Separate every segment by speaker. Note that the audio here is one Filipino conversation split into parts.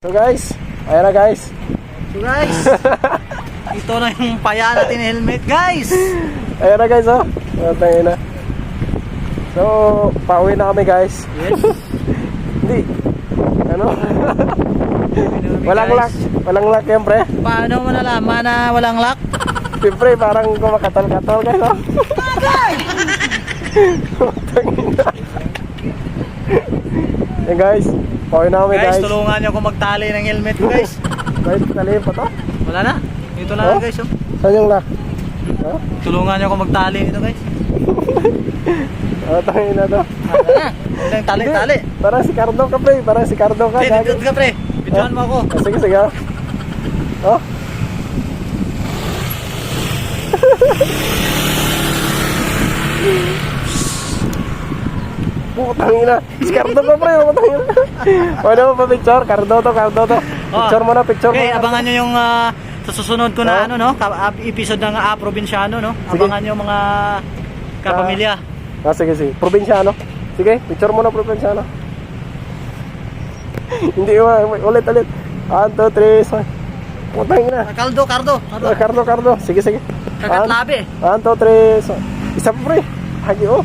Speaker 1: So guys, ayan na guys.
Speaker 2: So guys, ito na yung paya natin helmet guys.
Speaker 1: Ayan na guys oh. Matangin na. So, pauwi na kami guys.
Speaker 2: Yes.
Speaker 1: Hindi. Ano? walang
Speaker 2: guys.
Speaker 1: lock. Walang lock yan pre.
Speaker 2: Paano mo nalaman na walang lock?
Speaker 1: Siyempre, parang kumakatal-katal guys oh. Na. Yan guys. Pauwi na kami
Speaker 2: Guys,
Speaker 1: guys.
Speaker 2: tulungan nyo ako magtali ng helmet ko guys.
Speaker 1: Guys, talihin pa to.
Speaker 2: Wala na. Ito na
Speaker 1: Oh?
Speaker 2: lang guys. Oh.
Speaker 1: Saan yung lock? Oh?
Speaker 2: Tulungan nyo ako magtali nito guys.
Speaker 1: Oh, tangin na to.
Speaker 2: Wala na. Tali, tali.
Speaker 1: Parang si Cardo ka pre. Parang si Cardo ka. Gagi.
Speaker 2: dito ka pre. Bidyoan mo ako.
Speaker 1: Ah, sige, sige. Oh. Putang ina. Si Cardo pa pre, putang ina. Ano pa picture? Cardo to, Cardo to. Picture mo na, picture mo
Speaker 2: Okay, abangan nyo yung ah, sa susunod ko na
Speaker 1: Oh.
Speaker 2: ano no, ah, episode ng ah, Provinciano no.
Speaker 1: Sige.
Speaker 2: Abangan nyo mga kapamilya.
Speaker 1: Ah, sige, sige. Probinsyano. Sige, picture mo na probinsyano. Hindi ulit, ulit. 1, 2, 3, so. Putang ina.
Speaker 2: Cardo. Cardo.
Speaker 1: Ah, Cardo, Cardo. Sige, sige.
Speaker 2: Kagat
Speaker 1: One-
Speaker 2: labi.
Speaker 1: One, two, three, so. Isa pa pre. Hagi oh.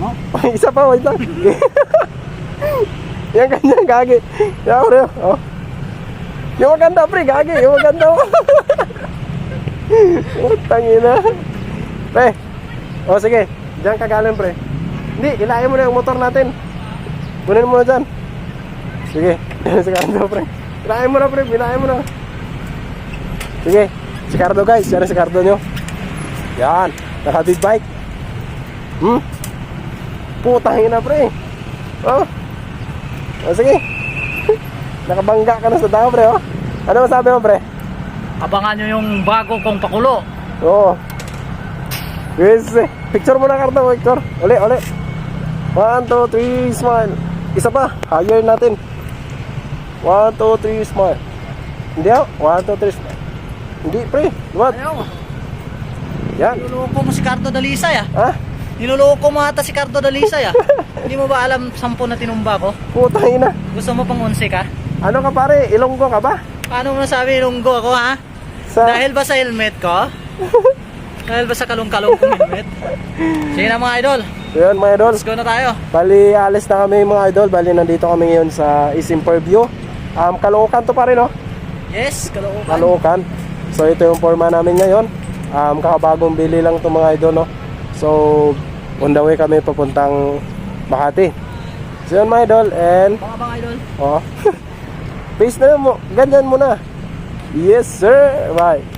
Speaker 2: No?
Speaker 1: Isa pa, wait lang. Yan ganyan, gagi. Yan pre. Oh. Yung maganda pre, gagi. Yung maganda oh. Utang ina. Pre. O sige, diyan ka galing pre. Hindi, ilayin mo na yung motor natin. Kunin mo na dyan. Sige, si Cardo pre. Ilayin mo na pre, ilayin mo na. Sige, si Cardo guys, yan ang si Cardo nyo. Yan, naka big bike. Hmm? Putang ina pre. Oh. O sige. Nakabangga ka na sa dao pre oh. Ano masabi mo pre?
Speaker 2: Abangan nyo yung bago kong pakulo.
Speaker 1: Oo. Yes. eh. Picture mo na Cardo, picture. Uli, uli. One, two, three, smile. Isa pa, higher natin. One, two, three, smile. Hindi ah. One, two, three, smile. Hindi pre, lumat.
Speaker 2: Ayaw.
Speaker 1: Yan.
Speaker 2: Niloloko mo si Cardo Dalisay ah. Niloloko mo ata si Cardo Dalisay ah. Hindi mo ba alam sampo na tinumba ko?
Speaker 1: Putang ina.
Speaker 2: Gusto mo pang unse ka?
Speaker 1: Ano ka pare? Ilonggo ka ba?
Speaker 2: Paano mo nasabi lunggo ako ha?
Speaker 1: Sa...
Speaker 2: Dahil ba sa helmet ko? Dahil ba sa kalong-kalong kong helmet? Sige na mga idol,
Speaker 1: Yun mga idol.
Speaker 2: let's go na tayo.
Speaker 1: Bali, alis na kami mga idol. Bali, nandito kami ngayon sa Isim View. Um, Caloocan to pare, no?
Speaker 2: Yes, kalookan.
Speaker 1: Caloocan. So, ito yung forma namin ngayon. Um, kakabagong bili lang to mga idol, no? So, on the way kami papuntang Makati. So, yun mga idol. And,
Speaker 2: Mga mga idol.
Speaker 1: oh, face na mo. Ganyan mo na. Yes, sir. Bye.